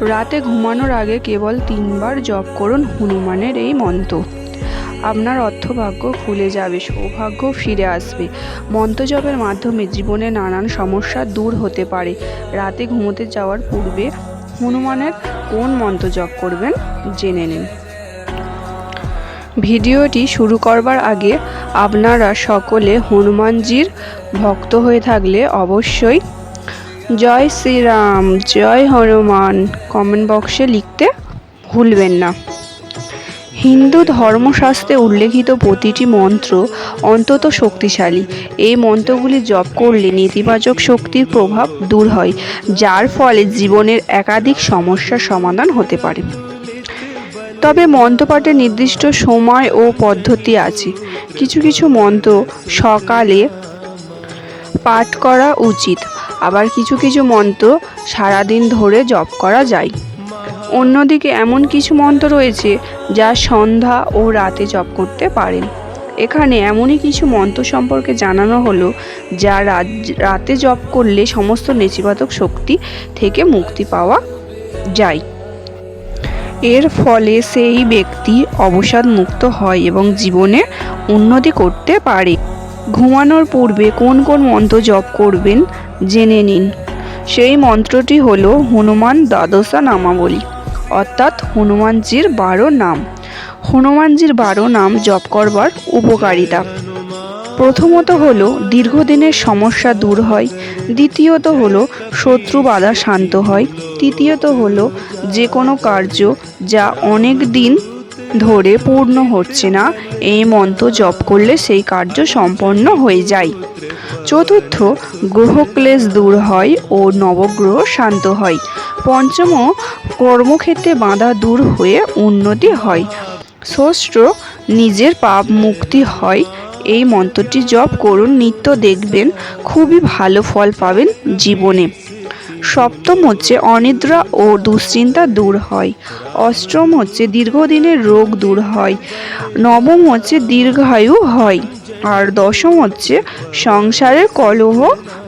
রাতে ঘুমানোর আগে কেবল তিনবার জপ করুন হনুমানের এই মন্ত্র। আপনার অর্থভাগ্য খুলে যাবে, সৌভাগ্য ফিরে আসবে। মন্ত্র জপের মাধ্যমে জীবনে নানান সমস্যা দূর হতে পারে। রাতে ঘুমোতে যাওয়ার পূর্বে হনুমানের কোন মন্ত্র জপ করবেন জেনে নিন। ভিডিওটি শুরু করবার আগে আপনারা সকলে হনুমানজির ভক্ত হয়ে থাকলে অবশ্যই জয় শ্রীরাম, জয় হনুমান। কমেন্ট বক্সে লিখতে ভুলবেন না। হিন্দু ধর্মশাস্ত্রে উল্লেখিত প্রতিটি মন্ত্র অন্তত শক্তিশালী। এই মন্ত্রগুলি জপ করলে নেতিবাচক শক্তির প্রভাব দূর হয়, যার ফলে জীবনের একাধিক সমস্যার সমাধান হতে পারে। তবে মন্ত্রপাঠের নির্দিষ্ট সময় ও পদ্ধতি আছে। কিছু কিছু মন্ত্র সকালে পাঠ করা উচিত। আবার কিছু কিছু মন্ত্র সারাদিন ধরে জপ করা যায়। অন্যদিকে এমন কিছু মন্ত্র রয়েছে যা সন্ধ্যা ও রাতে জপ করতে পারেন। এখানে এমনই কিছু মন্ত্র সম্পর্কে জানানো হলো যা রাত- জপ করলে সমস্ত নেতিবাচক শক্তি থেকে মুক্তি পাওয়া যায়। এর ফলে সেই ব্যক্তি অবসাদ মুক্ত হয় এবং জীবনে উন্নতি করতে পারে। ঘুমানোর পূর্বে কোন কোন মন্ত্র জপ করবেন জেনে নিন। সেই মন্ত্রটি হল হনুমান দ্বাদশা নামাবলী, অর্থাৎ হনুমানজির বারো নাম। হনুমানজির বারো নাম জপ করবার উপকারিতা। প্রথমত হল দীর্ঘদিনের সমস্যা দূর হয়, দ্বিতীয়ত হল শত্রু বাধা শান্ত হয়, তৃতীয়ত হল যে কোনো কার্য যা অনেক দিন ধরে পূর্ণ হচ্ছে না। এই মন্ত্র জপ করলে সেই কার্য সম্পন্ন হয়ে যায়। চতুর্থ গ্রহক্লেশ দূর হয় ও নবগ্রহ শান্ত হয়। পঞ্চম, কর্মক্ষেত্রে বাধা দূর হয়ে উন্নতি হয়। ষষ্ঠ, নিজের পাপ মুক্তি হয়। এই মন্ত্রটি জপ করুন, নিত্য দেখবেন, খুবই ভালো ফল পাবেন জীবনে। সপ্তম হচ্ছে অনিদ্রা ও দুশ্চিন্তা দূর হয়। অষ্টম হচ্ছে দীর্ঘদিনের রোগ দূর হয়। নবম হচ্ছে দীর্ঘায়ু হয় আর দশম হচ্ছে সংসারের কলহ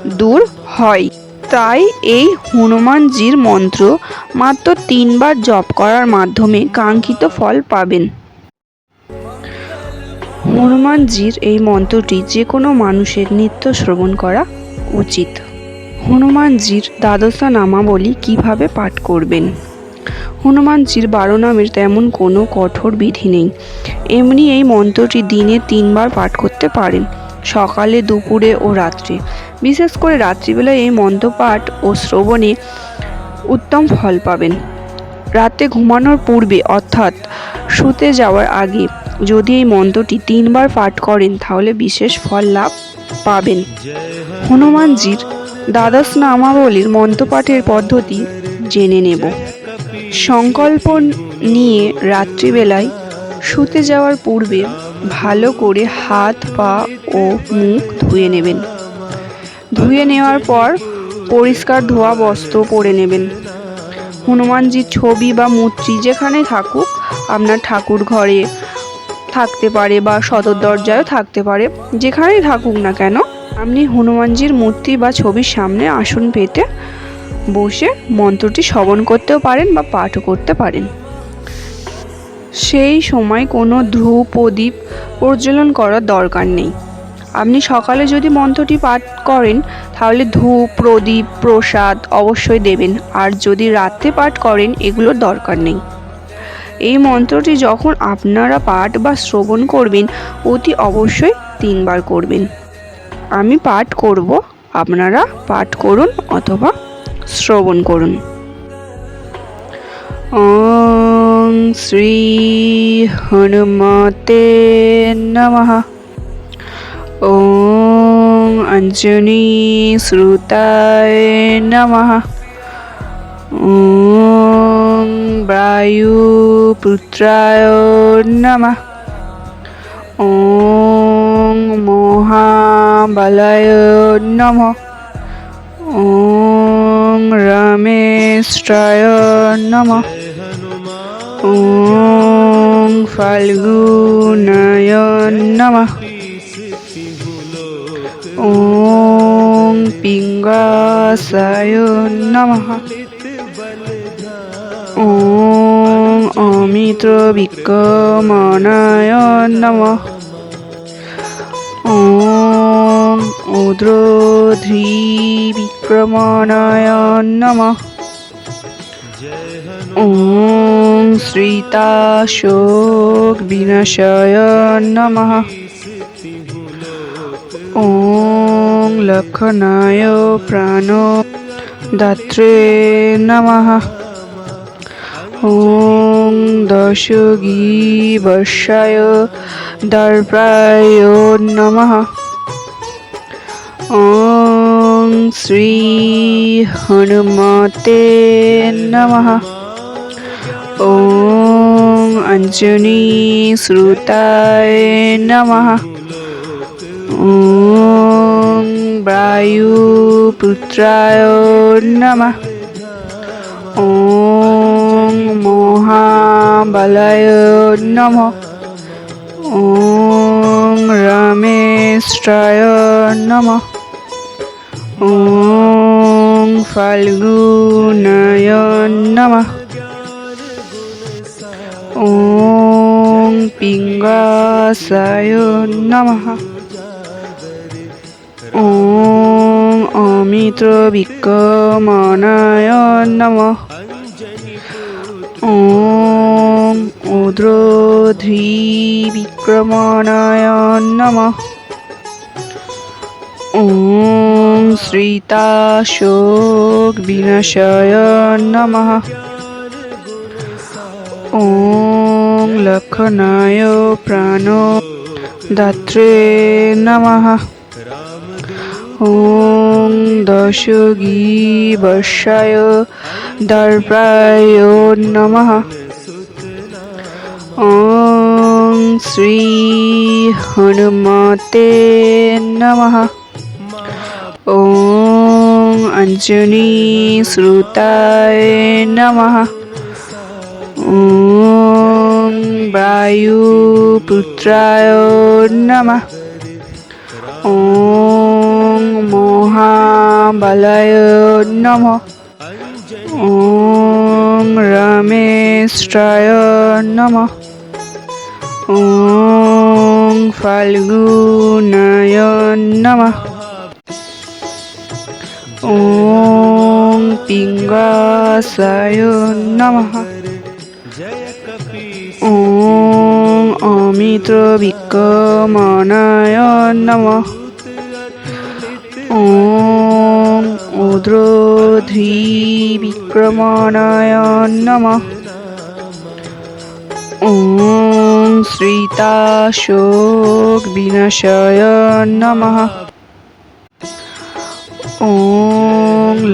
দূর হয়। তাই এই হনুমানজির মন্ত্র মাত্র তিনবার জপ করার মাধ্যমে কাঙ্ক্ষিত ফল পাবেন। হনুমানজির এই মন্ত্রটি যে কোনো মানুষের নিত্য শ্রবণ করা উচিত। হনুমানজির দ্বাদশা নামাবলী কীভাবে পাঠ করবেন? হনুমানজির বারো নামের তেমন কোনো কঠোর বিধি নেই। এমনি এই মন্ত্রটি দিনে তিনবার পাঠ করতে পারেন, সকালে, দুপুরে ও রাত্রে। বিশেষ করে রাত্রিবেলায় এই মন্ত্র পাঠ ও শ্রবণে উত্তম ফল পাবেন। রাতে ঘুমানোর পূর্বে অর্থাৎ শুতে যাওয়ার আগে যদি এই মন্ত্রটি তিনবার পাঠ করেন, তাহলে বিশেষ ফল লাভ পাবেন। হনুমানজির দ্বাদশ নামাবলীর মন্ত্রপাঠের পদ্ধতি জেনে নেব। সংকল্প নিয়ে রাত্রিবেলায় শুতে যাওয়ার পূর্বে ভালো করে হাত, পা ও মুখ ধুয়ে নেবেন। ধুয়ে নেওয়ার পর পরিষ্কার ধোয়া বস্ত্র পরে নেবেন। হনুমানজির ছবি বা মূর্তি যেখানে থাকুক, আপনার ঠাকুর ঘরে থাকতে পারে বা সদর দরজায়ও থাকতে পারে, যেখানেই থাকুক না কেন আপনি হনুমানজির মূর্তি বা ছবির সামনে আসন পেতে বসে মন্ত্রটি শ্রবণ করতেও পারেন বা পাঠও করতে পারেন। সেই সময় কোনো ধূপ প্রদীপ প্রজ্বলন করার দরকার নেই। আপনি সকালে যদি মন্ত্রটি পাঠ করেন, তাহলে ধূপ, প্রদীপ, প্রসাদ অবশ্যই দেবেন। আর যদি রাত্রে পাঠ করেন এগুলোর দরকার নেই। এই মন্ত্রটি যখন আপনারা পাঠ বা শ্রবণ করবেন, অতি অবশ্যই তিনবার করবেন। আমি পাঠ করব। আপনারা পাঠ করুন অথবা শ্রবণ করুন। শ্রী হনুমতে নমঃ। ওং অঞ্জনি শ্রুতায় নমঃ। ওং বায়ুপুত্রায় নমঃ। ওং মহাবলায় নমঃ। ওং রামেশায় নমঃ। ওং ফাল্গুনায় নমঃ। ওং পিঙ্গাসায় নমঃ। ওম অমিত্র বিক্রমণায় নমঃ। ওম উদ্রোধ্রী বিক্রমণায় নমঃ বিনাশায় নমঃ ওম লক্ষণায় প্রাণ দাত্রে নমঃ ওম দশগী বর্ষায় দর্পায় নমঃ শ্রী হনুমতে নমঃ ওম অঞ্জনী শ্রুতায় নমঃ ওম বায়ুপুত্রায় নমঃ ওম মহাবলায় নমঃ ওম রামেশ্রায় নমঃ ওম ফাল্গুনায় নমঃ। ওম পিঙ্গাসায় নমঃ। ওম অমিত্র বিক্রমণায় নমঃ। ওম উদ্রোধ্রী বিক্রমণায় নমঃ। ওম শ্রীতাশোক বিনাশায় নমঃ ওম লক্ষণায় প্রাণ দাত্রে নমঃ ওম দশগী বর্ষায় দর্পায় নমঃ ওম শ্রী হনুমতে নমঃ ওম অঞ্জনী শ্রুতায় নমঃ ওম বায়ুপুত্রায় নমঃ ওম মহাবলায় নমঃ ওম রামেশ্রায় নমঃ ওম ফাল্গুনায় নমঃ ওম পিঙ্গাসায় নমঃ ওম অমিত্র বিক্রমণায় নমঃ ওম উদ্রোধ্রী বিক্রমণায় নমঃ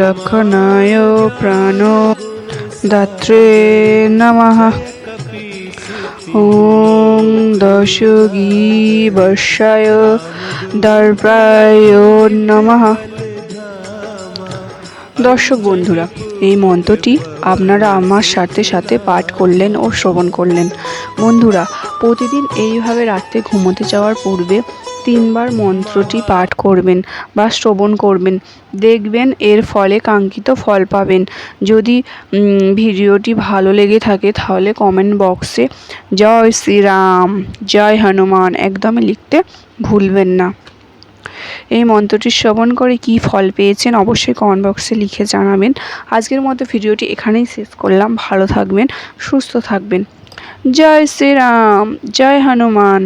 লক্ষণায় প্রাণ দাত্রে নমঃ ওম দশগী বর্ষায় দর্পায় নমঃ দর্শক বন্ধুরা, এই মন্ত্রটি আপনারা আমার সাথে সাথে পাঠ করলেন ও শ্রবণ করলেন। বন্ধুরা, প্রতিদিন এইভাবে রাত্রে ঘুমোতে যাওয়ার পূর্বে তিনবার মন্ত্রটি পাঠ করবেন বা শ্রবণ করবেন। দেখবেন এর ফলে কাঙ্ক্ষিত ফল পাবেন। যদি ভিডিওটি ভালো লেগে থাকে তাহলে কমেন্ট বক্সে জয় শ্রীরাম, জয় হনুমান একদমই লিখতে ভুলবেন না। এই মন্ত্রটি শ্রবণ করে কি ফল পেয়েছেন অবশ্যই কমেন্ট বক্সে লিখে জানাবেন। আজকের মতো ভিডিওটি এখানেই শেষ করলাম। ভালো থাকবেন, সুস্থ থাকবেন। জয় শ্রীরাম, জয় হনুমান।